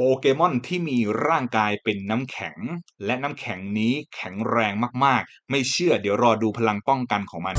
โปเกมอนที่มีร่างกายเป็นน้ำแข็ง และน้ำแข็งนี้แข็งแรงมากๆ ไม่เชื่อเดี๋ยวรอดูพลังป้องกันของมัน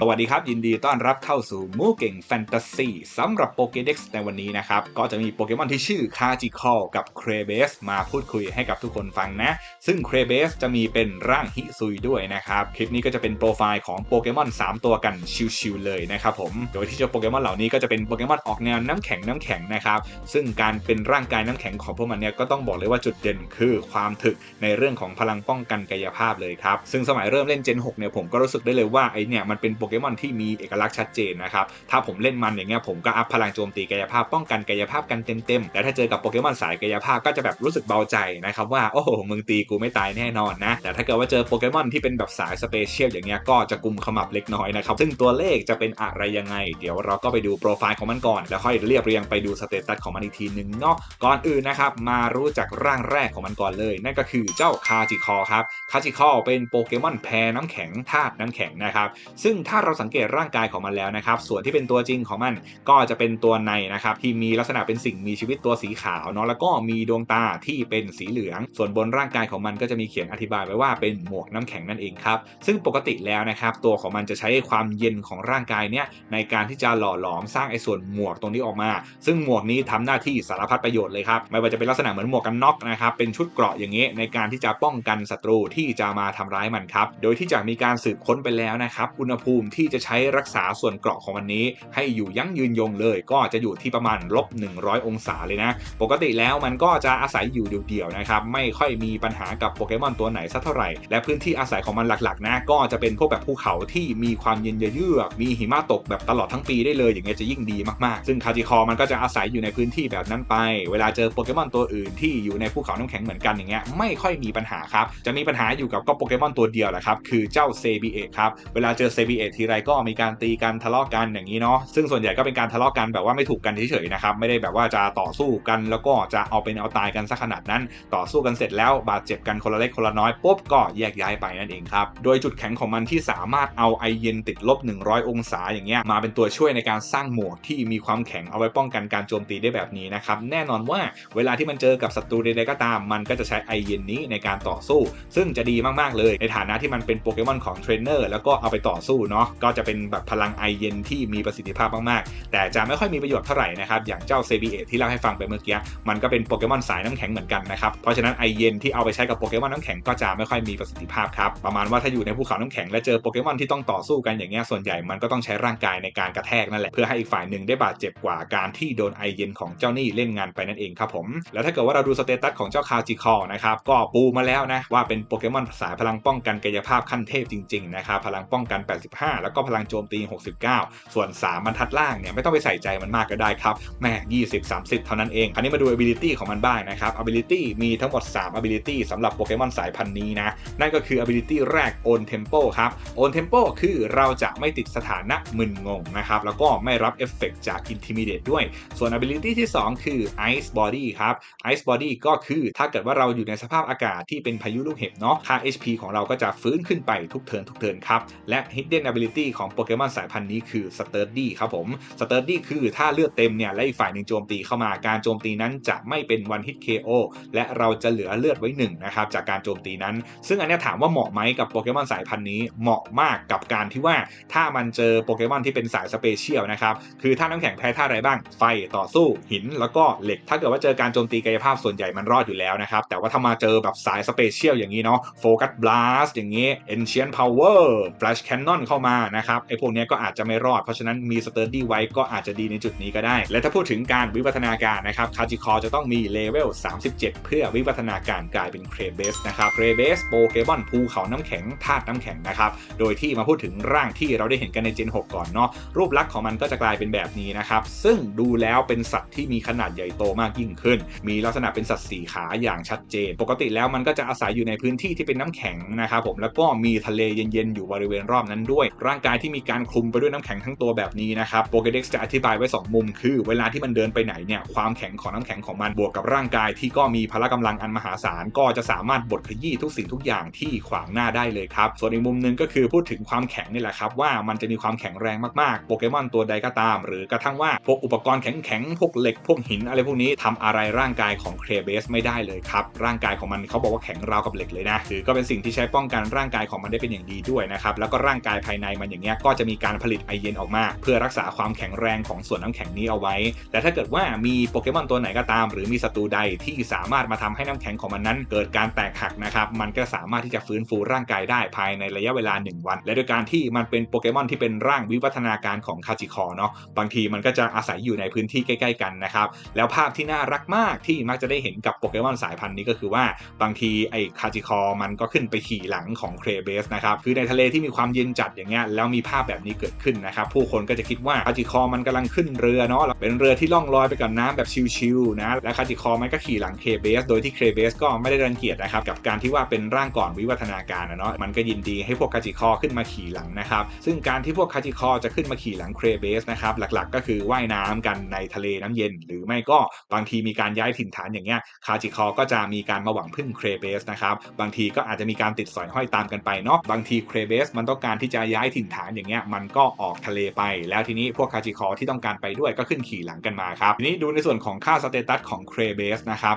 สวัสดีครับ ยินดีต้อนรับเข้าสู่มูเก่งแฟนตาซีสำหรับโปเกเด็กซ์ในวันนี้นะครับ ก็จะมีโปเกมอนที่ชื่อคาจิคอลกับเครเบสมาพูดคุยให้กับทุกคนฟังนะ ซึ่งเครเบสจะมีเป็นร่างฮิซุยด้วยนะครับ คลิปนี้ก็จะเป็นโปรไฟล์ของโปเกมอน 3 ตัวกันชิวๆเลยนะครับผม โดยที่เจ้าโปเกมอนเหล่านี้ก็จะเป็นโปเกมอนออกแนวน้ำแข็งน้ำแข็งนะครับ ซึ่งการเป็นร่างกายน้ำแข็งของพวกมันเนี่ยก็ต้องบอกเลยว่าจุดเด่นคือความถึกในเรื่องของพลังป้องกันกายภาพเลยครับ ซึ่งสมัยเริ่มเล่น Gen 6เนี่ยผมก็รู้สึกได้เลยว่าไอเนี่ยมันเป็นโปเกมอนที่มีเอกลักษณ์ชัดเจนนะครับ ถ้าผมเล่นมันอย่างเงี้ยผมก็อัพพลังโจมตีกายภาพป้องกันกายภาพกันเต็มๆ แต่ถ้าเจอกับโปเกมอนสายกายภาพก็จะแบบรู้สึกเบาใจนะครับว่าโอ้โหมึงตีกูไม่ตายแน่นอนนะ แต่ถ้าเกิดว่าเจอโปเกมอนที่เป็นแบบสายสเปเชียลอย่างเงี้ยก็จะกุมขมับเล็กน้อยนะครับ ซึ่งตัวเลขจะเป็นอะไรยังไง เดี๋ยวเราก็ไปดูโปรไฟล์ของมันก่อน แล้วค่อยเรียบเรียงไปดูสเตตัสของมันอีกทีหนึ่งเนาะ ก่อนอื่นนะครับมารู้จักร่างแรกของมันก่อนเลย นั่นก็คือเจ้าคาจิคอครับ คาจิคอเป็นโปเกมอนแพรน้ำแข็งธาตุน้ำแข็งนะครับ ซึ่งถ้าาเราสังเกตร่างกายของมันแล้วนะครับ ส่วนที่เป็นตัวจริงของมันก็จะเป็นตัวในนะครับที่มีลักษณะเป็นสิ่งมีชีวิตตัวสีขาวเนาะแล้วก็มีดวงตาที่เป็นสีเหลือง ส่วนบนร่างกายของมันก็จะมีเขียนอธิบายไว้ว่าเป็นหมวกน้ำแข็งนั่นเองครับซึ่งปกติแล้วนะครับตัวของมันจะใช้ความเย็นของร่างกายเนี่ยในการที่จะหล่อหลอมสร้างไอ้ส่วนหมวกตรงนี้ออกมา ซึ่งหมวกนี้ทำหน้าที่สารพัดประโยชน์เลยครับไม่ว่าจะเป็นลักษณะเหมือนหมวกกันน็อกนะครับเป็นชุดเกราะอย่างนี้ในการที่จะป้องกันศัตรูที่จะมาทำร้ายมันครับโดยที่จากมีการสืบค้นไปแล้วนะครับอุณหภูมิที่จะใช้รักษาส่วนเกราะของมันนี้ ให้อยู่ยั่งยืนยงเลย ก็จะอยู่ที่ประมาณลบ100 องศาเลยนะ ปกติแล้วมันก็จะอาศัยอยู่เดี่ยวๆนะครับไม่ค่อยมีปัญหากับโปเกมอนตัวไหนสักเท่าไหร่ และพื้นที่อาศัยของมันหลักๆนะก็จะเป็นพวกแบบภูเขาที่มีความเย็นเยือกมีหิมะตกแบบตลอดทั้งปีได้เลยอย่างเงี้ยจะยิ่งดีมากๆ ซึ่งคาจิคอมันก็จะอาศัยอยู่ในพื้นที่แบบนั้นไป เวลาเจอโปเกมอนตัวอื่นที่อยู่ในภูเขาน้ำแข็งเหมือนกันอย่างเงี้ยไม่ค่อยมีปัญหาครับจะมีปัญหาอยู่กับก็โปเกมอนตัวเดียวแหละครับคือเจ้าเซบีเอครับเวลาเจอเซบีเอทีไรก็มีการตีกันทะเลาะกันอย่างนี้เนาะซึ่งส่วนใหญ่ก็เป็นการทะเลาะกันแบบว่าไม่ถูกกันเฉยๆนะครับไม่ได้แบบว่าจะต่อสู้กันแล้วก็จะเอาเป็นเอาตายกันซะขนาดนั้น ต่อสู้กันเสร็จแล้วบาดเจ็บกันคนละเล็กคนละน้อยปุ๊บก็แยกย้ายไปนั่นเองครับโดยจุดแข็งของมันที่สามารถเอาไอเย็นติดลบ 100 องศาอย่างเงี้ยมาเป็นตัวช่วยในการสร้างหมวกที่มีความแข็งเอาไว้ป้องกันการโจมตีได้แบบนี้นะครับแน่นอนว่าเวลาที่มันเจอกับศัตรูใดๆก็ตาม มันก็จะใช้ไอเย็นนี้ในการต่อสู้ ซึ่งจะดีมากๆเลย ในฐานะที่มันเป็นโปเกมอนของเทรนเนอร์แล้วก็เอาไปต่อสู้เนาะก็จะเป็นแบบพลังไอเย็นที่มีประสิทธิภาพมากๆ แต่จะไม่ค่อยมีประโยชน์เท่าไหร่นะครับอย่างเจ้าเซบีเอที่เล่าให้ฟังไปเมื่อกี้มันก็เป็นโปเกมอนสายน้ำแข็งเหมือนกันนะครับเพราะฉะนั้นไอเย็นที่เอาไปใช้กับโปเกมอนน้ำแข็งก็จะไม่ค่อยมีประสิทธิภาพครับประมาณว่าถ้าอยู่ในภูเขาน้ำแข็งและเจอโปเกมอนที่ต้องต่อสู้กันอย่างเงี้ยส่วนใหญ่มันก็ต้องใช้ร่างกายในการกระแทกนั่นแหละเพื่อให้อีกฝ่ายหนึ่งได้บาดเจ็บกว่าการที่โดนไอเย็นของเจ้านี่เล่นงานไปนั่นเองครับผมแล้วถ้าเกิดว่าเราดูสเตตัสของเจ้าคาจิคอนะครับก็ปูมาแล้วนะว่าเป็นโปเกมอนสายพลังป้องกันกายภาพขั้นเทพจริงๆนะครับพลังป้องกัน 85แล้วก็พลังโจมตี 69 ส่วน 3 บรรทัดล่างเนี่ยไม่ต้องไปใส่ใจมันมากก็ได้ครับแม่20 30 เท่านั้นเองอันนี้มาดู ability ของมันบ้างนะครับ ability มีทั้งหมด 3 ability สำหรับโปเกมอนสายพันธุ์นี้นะ นั่นก็คือ ability แรก own tempo ครับ own tempo คือเราจะไม่ติดสถานะมึนงงนะครับแล้วก็ไม่รับเอฟเฟกจาก intimidate ด้วย ส่วน ability ที่ 2 คือ ice body ครับ ice body ก็คือถ้าเกิดว่าเราอยู่ในสภาพอากาศที่เป็นพายุลูกเห็บเนาะค่า HP ของเราก็จะฟื้นขึ้นไปทุกเทินทุกเทินครับและ hidden ability ของโปเกมอนสายพันธุ์นี้คือ sturdy ครับผม sturdy คือถ้าเลือดเต็มเนี่ยและอีกฝ่ายหนึ่งโจมตีเข้ามาการโจมตีนั้นจะไม่เป็น one hit KO และเราจะเหลือเลือดไว้หนึ่งนะครับจากการโจมตีนั้น ซึ่งอันนี้ถามว่าเหมาะไหมกับโปเกมอนสายพันธุ์นี้เหมาะมากกับการที่ว่าถ้ามันเจอโปเกมอนที่เป็นสายสเปเชียลนะครับคือถ้าน้ำแข็งแพ้ท่าอะไรบ้าง ไฟต่อสู้หินแล้วก็เหล็ก ถ้าเกิดว่าเจอการโจมตีกายภาพส่วนใหญ่มันรอดอยู่แล้วนะครับแต่ว่าถ้ามาเจอแบบสายสเปเชียลอย่างนี้เนาะโฟกัสบลัสอย่างนี้ Ancient Power Flash Cannon เข้ามานะครับไอ้พวกนี้ก็อาจจะไม่รอด เพราะฉะนั้นมี Sturdy ไว้ก็อาจจะดีในจุดนี้ก็ได้ และถ้าพูดถึงการวิวัฒนาการนะครับคาจิคอจะต้องมีเลเวล 37 เพื่อวิวัฒนาการกลายเป็นเครเบสนะครับเครเบสโปเกมอนภูเขาน้ำแข็งธาตุน้ำแข็งนะครับโดยที่มาพูดถึงร่างที่เราได้เห็นกันใน Gen 6ก่อนเนาะรูปลักษณ์ของมันก็จะกลายเป็นแบบนี้นะครับซึ่งดูแล้วเป็นสัตว์ที่มีขนาดใหญ่โตมากยิ่งขึ้น มีลักษณะเป็นสัตว์สีขาอย่างชัดเจน ปกติแล้วมันก็จะอาศัยอยู่ในพื้นที่ที่เป็นน้ำแข็งนะครับผมแล้วก็มีทะเลเย็นๆอยู่บริเวณรอบนั้นด้วยร่างกายที่มีการคลุมไปด้วยน้ำแข็งทั้งตัวแบบนี้นะครับโปเกเด็กซ์จะอธิบายไว้ 2 มุม คือ เวลาที่มันเดินไปไหนเนี่ยความแข็งของน้ำแข็งของมันบวกกับร่างกายที่ก็มีพละกำลังอันมหาศาลก็จะสามารถบดขยี้ทุกสิ่งทุกอย่างที่ขวางหน้าได้เลยครับส่วนอีกมุมหนึงก็คือพูดถึงความแข็งนี่แหละครับว่ามันจะมีความแข็งแรงมากๆโปเกมอนตัวใดก็ตาม หรือกระทั่งว่าพวกอุปกรณ์แข็งๆพวกเหล็กพวกหินอะไรพวกนี้ทำอะไรร่างกายของเครเบสไม่ได้เลยครับร่างกายของมันเขาบอกว่าแข็งราวกับเหล็กเลยนะคือก็เป็นสิ่งที่ใช้ป้องกันร่างกายของมันได้เป็นอย่างดีด้วยนะครับแล้วก็ร่างกายภายในมันอย่างเงี้ยก็จะมีการผลิตไอเย็นออกมา เพื่อรักษาความแข็งแรงของส่วนน้ำแข็งนี้เอาไว้ แต่ถ้าเกิดว่ามีโปเกมอนตัวไหนก็ตาม หรือมีศัตรูใดที่สามารถมาทำให้น้ำแข็งของมันนั้น เกิดการแตกหักนะครับมันก็สามารถที่จะฟื้นฟูร่างกายได้ภายในระยะเวลา 1 วัน และโดยการที่มันเป็นโปเกมอนที่เป็นร่างวิวัฒนาการของคาจิคอเนาะบางทีมันก็จะอาศัยอยู่ในพื้นที่ใกล้ ๆ กันนะครับแล้วภาพที่น่ารักมากที่มักจะได้เห็นกับโปเกมอนสายพันธุ์นี้ก็คือว่าบางทีไอ้คาจิคอมันก็ขึ้นไปขี่หลังของเครเบสนะครับคือในทะเลที่มีความเย็นจัดอย่างเงี้ยแล้วมีภาพแบบนี้เกิดขึ้นนะครับผู้คนก็จะคิดว่าคาจิคอมันกำลังขึ้นเรือเนาะเป็นเรือที่ล่องลอยไปกับน้ำแบบชิลๆนะและคาจิคอมันก็ขี่หลังเคเบสโดยที่เคเบสก็ไม่ได้รังเกียจนะครับกับการที่ว่าเป็นร่างก่อนวิวัฒนาการนะเนาะมันก็ยินดีให้พวกคาจิคอขึ้นมาขี่หลังนะครับซึ่งการที่พวกคาจิคอจะขึ้นมาขี่หลังเคเบสนะครับหลักๆ ก็คือว่ายน้ำกันในทะเลน้ำเย็น หรือไม่ก็บางทีมีการย้ายถิ่นฐานอย่างเงี้ยคาจิคอก็จะมีการมาหวังพึ่งเคเบสนะครับบางทีก็อาจจะมีการติดสอยห้อยตามกันไปเนาะบางทีเคเบสมันต้องการที่จะย้ายถิ่นฐานอย่างเงี้ยมันก็ออกทะเลไป แล้วทีนี้พวกคาจิคอที่ต้องการไปด้วยก็ขึ้นขี่หลังกันมาครับทีนี้ดูในส่วนของค่าสเตตัสของเครเบสนะครับ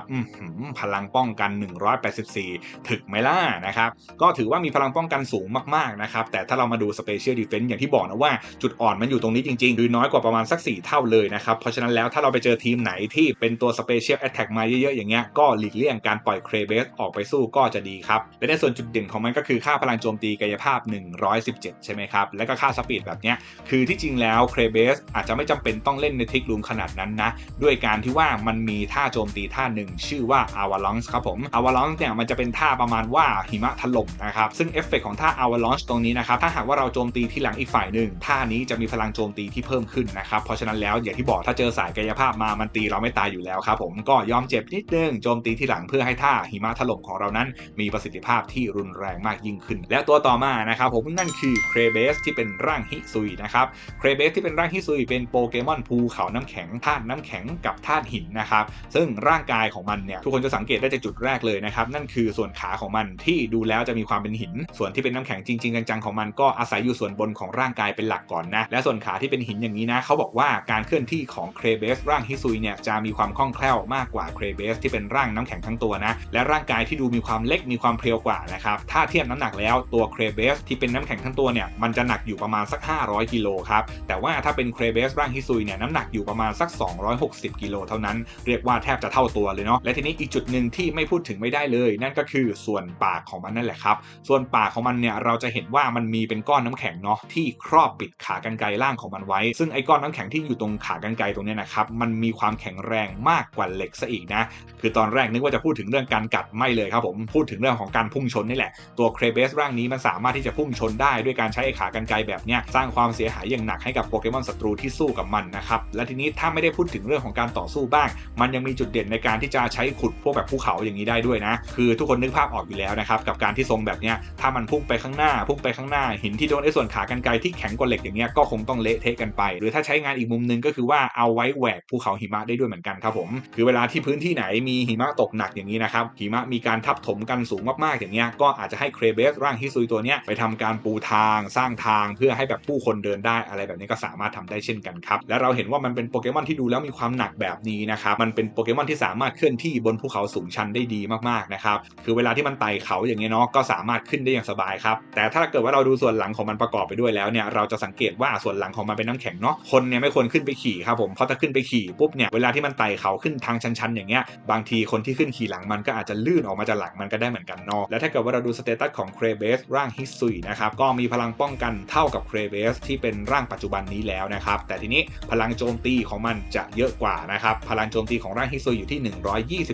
พลังป้องกัน 184 ถึกไหมล่ะนะครับก็ถือว่ามีพลังป้องกันสูงมากๆนะครับแต่ถ้าเรามาดูสเปเชียลดีเฟนซ์อย่างที่บอกนะว่าจุดอ่อนมันอยู่ตรงนี้จริงๆ คือน้อยกว่าประมาณสัก 4 เท่าเลยนะครับเพราะฉะนั้นแล้วถ้าเราไปเจอทีมไหนที่เป็นตัวสเปเชียลแอตแทกมาเยอะๆอย่างเงี้ยก็หลีกเลี่ยงการปล่อยเครเบสออกไปสู้ก็จะดีครับและในส่วนจุดเด่นของมันก็คือค่าพลังโจมตีกายภาพ 117 ใช่ไหมครับ แล้วก็ค่าสปีดแบบเนี้ยคือที่จริงแล้วเครเบสอาจจะไม่จำเป็นต้องเล่นในทิกลูมขนาดนั้นนะ ด้วยการที่ว่ามันมีท่าโจมตีท่าหนึ่ง ชื่อว่า Avalanche ครับผม Avalanche เนี่ยมันจะเป็นท่าประมาณว่าหิมะถล่มนะครับ ซึ่งเอฟเฟกของท่า Avalanche ตรงนี้นะครับ ถ้าหากว่าเราโจมตีที่หลังอีกฝ่ายหนึ่งท่านี้จะมีพลังโจมตีที่เพิ่มขึ้นนะครับ เพราะฉะนั้นแล้วอย่างที่บอกถ้าเจอสายกายภาพมามันตีเราไม่ตายอยู่แล้วครับผมก็ยอมเจ็บนิดนึงโจมตีที่หลังเพื่อให้ท่าหิมะถล่มของเรานั้น มีประสิทธิภาพที่รุนแรงมากยิ่งขึ้น และตัวต่อมานะครับผมนั่นคือเครเบสที่เป็นร่างฮิซุยนะครับเครเบสที่เป็นร่างฮิซุยเป็นโปเกมอนภูเขาน้ำแข็งธาตุน้ำแข็งกับธาตุหินนะครับซึ่งร่างกายของมันเนี่ยทุกคนจะสังเกตได้จากจุดแรกเลยนะครับนั่นคือส่วนขาของมันที่ดูแล้วจะมีความเป็นหิน ส่วนที่เป็นน้ำแข็งจริงๆจังๆของมันก็อาศัยอยู่ส่วนบนของร่างกายเป็นหลักก่อนนะและส่วนขาที่เป็นหินอย่างนี้นะเขาบอกว่าการเคลื่อนที่ของเครเบสร่างฮิซุยเนี่ยจะมีความคล่องแคล่วมากกว่าเครเบสที่เป็นร่างน้ำแข็งทั้งตัวนะและร่างกายที่ดูมีความเล็กมีความเพรียวกว่านะครับถ้าเทียบน้ำหนักแล้วตัวเครเบสที่เป็นน้ำแข็งทั้งตัวเนี่ยมันจะหนักอยู่ประมาณสัก 500กิโลครับแต่ว่าถ้าเป็นเครเบสร่างฮิซุยเนี่ยน้ำหนักอยู่ประมาณสัก 260กิโลเท่านั้นเรียกว่าแทบจะเท่าตัวเลยเนาะและทีนี้อีกจุดหนึ่งที่ไม่พูดถึงไม่ได้เลย นั่นก็คือส่วนปากของมันนั่นแหละครับส่วนปากของมันเนี่ยเราจะเห็นว่ามันมีเป็นก้อนน้ำแข็งเนาะที่ครอบปิดขากรรไกรล่างของมันไว้ ซึ่งไอ้ก้อนน้ำแข็งที่อยู่ตรงขากรรไกรตรงนี้นะครับมันมีความแข็งแรงมากกว่าเหล็กซะอีกนะคือตอนแรกนึกว่าจะพูดถึงเรื่องการกัดไม่เลยครับผมพูดถึงเรื่องของการพุ่งชนนี่แหละตัวเครเบสร่างนี้มันสามารถที่จะพุ่งชนได้ด้วยการใช้ขากรรไกรแบบเนี้ยสร้างความเสียหายอย่างหนักให้กับโปเกมอนศัตรูที่สู้กับมันนะครับและทีนี้ถ้าไม่ได้พูดถึงเรื่องของการต่อสู้บ้าง มันยังมีจุดเด่นในการที่จะใช้ขุดพวกแบบภูเขาอย่างนี้ได้ด้วยนะ คือทุกคนนึกภาพออกอยู่แล้วนะครับกับการที่ทรงแบบเนี้ยถ้ามันพุ่งไปข้างหน้าพุ่งไปข้างหน้าหินที่โดนไอ้ส่วนขากรรไกรที่แข็งกว่าเหล็กอย่างเงี้ยก็คงต้องเละเทะกันไป หรือถ้าใช้งานอีกมุมนึงก็คือว่าเอาไว้แหวกภูเขาหิมะได้ด้วยเหมือนกันครับผมคือเวลาที่พื้นที่ไหนมีหิมะตกหนักอย่างนี้นะครับหิมะมีการทับถมกันสูงมากๆอย่างเงี้ยก็อาจจะให้เครเบสร่างฮิซุยตัวเนี้ยไปทำการปูทางสร้างทางเพื่อให้แบบผู้คนเดินได้อะไรแบบนี้ก็สามารถทำได้เช่นกันครับ และเราเห็นว่ามันเป็นโปเกมอนที่ดูแล้วมีความหนักแบบนี้นะครับ มันเป็นโปเกมอนที่สามารถเคลื่อนที่บนภูเขาสูงชันได้ดีมากๆนะครับ คือเวลาที่มันไต่เขาอย่างเงี้ยเนาะก็สามารถขึ้นได้อย่างสบายครับ แต่ถ้าเกิดว่าเราดูส่วนหลังของมันประกอบไปด้วยแล้วเนี่ยเราจะสังเกตว่าส่วนหลังของมันเป็นน้ำแข็งเนาะ คนเนี่ยไม่ควรขึ้นไปขี่ครับผม เพราะถ้าขึ้นไปขี่ปุ๊บเนี่ยเวลาที่มันไต่เขาขึ้นทางชันๆอย่างเงี้ย บางทีคนที่ขึ้นขี่หลังมันก็อาจจะลื่นออกมาจากหลังมันก็ได้เหมือนกันเนาะ และถ้าเกิดว่าเราดูสเตตัสของเครเบสร่างฮิซุยนะครับก็มีพลังป้องกันเท่ากับเครเบสที่เป็นร่างปัจจุบันนี้แล้วนะครับ แต่ทีนี้พลังโจมตีของมันจะเยอะกว่านะครับ พลังโจมตีของร่างฮิซุยอยู่ที่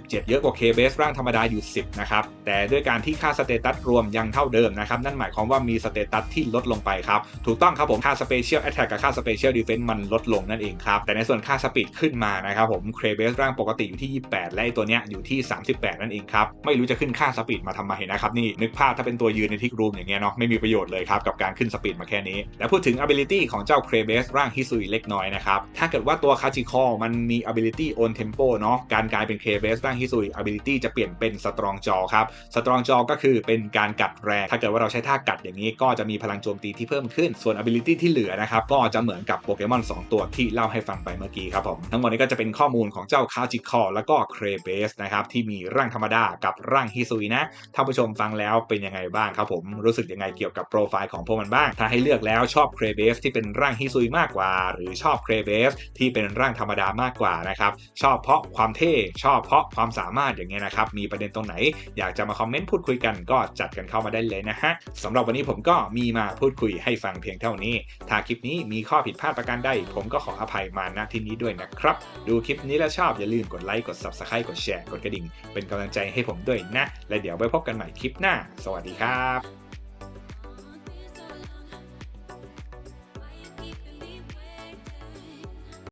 127 เยอะกว่าเคเบสร่างธรรมดาอยู่ 10 นะครับ แต่ด้วยการที่ค่าสเตตัสรวมยังเท่าเดิมนะครับ นั่นหมายความว่ามีสเตตัสที่ลดลงไปครับ ถูกต้องครับผมค่าสเปเชียลแอตแทกกับค่าสเปเชียลดีเฟนซ์มันลดลงนั่นเองครับ แต่ในส่วนค่าสปีดขึ้นมานะครับผมเครเบสร่างปกติอยู่ที่ 28 และไอตัวเนี้ยอยู่ที่ 38 นั่นเองครับไม่รู้จะขึ้นค่าสปีดมาทำไมนะครับนี่นึกภาพถ้าเป็นตัวยืนในทิกรูมอย่างเงี้ยเนาะไม่มีประโยชน์เลยครับกับการขึ้นสปีดมาแค่นี้ แล้วพูดถึง ability ของเจ้าเครเบสร่างฮิซุยเล็กน้อยนะครับ ถ้าเกิดว่าตัวคาจิคอมันมี ability on tempo เนาะการกลายเป็นเครเบสร่างฮิซุย ability จะเปลี่ยนเป็นสตรองจอครับสตรองจอก็คือเป็นการกัดแรง ถ้าเกิดว่าเราใช้ท่ากัดอย่างนี้ก็จะมีพลังโจมตีที่เพิ่มขึ้นส่วน ability ที่เหลือนะครับก็จะเหมือนกับโปเกมอน2 ตัวที่เล่าให้ฟังไปเมื่อกี้ครับผมทั้งหมดนี้ก็จะเป็นข้อมูลของเจ้าคาจิคอแล้วก็เครเบสนะครับที่มีร่างธรรมดากับร่างฮิซุยนะท่านผู้ชมฟังแล้วเป็นยังไงบ้างครับผมรู้สึกยังไงเกี่ยวกับโปรไฟล์ของพวกมันบ้าง ถ้าให้เลือกแล้วชอบเครเบสที่เป็นร่างฮิซุยมากกว่า หรือชอบเครเบสที่เป็นร่างธรรมดามากกว่านะครับชอบเพราะความเท่ชอบเพราะความสามารถอย่างเงี้ยนะครับมีประเด็นตรงไหน อยากจะมาคอมเมนต์พูดคุยกันก็จัดกันเข้ามาได้เลยนะฮะสำหรับวันนี้ผมก็มีมาพูดคุยให้ฟังเพียงเท่านี้ ถ้าคลิปนี้มีข้อผิดพลาดประการใดผมก็ขออภัยมาณที่นี้ด้วยนะครับ ดูคลิปนี้แล้วชอบอย่าลืมกดไลค์กด subscribe กดแชร์กดกระดิ่ง เป็นกำลังใจให้ผมด้วยนะ และเดี๋ยวไว้พบกันใหม่คลิปหน้า สวัสดีครับ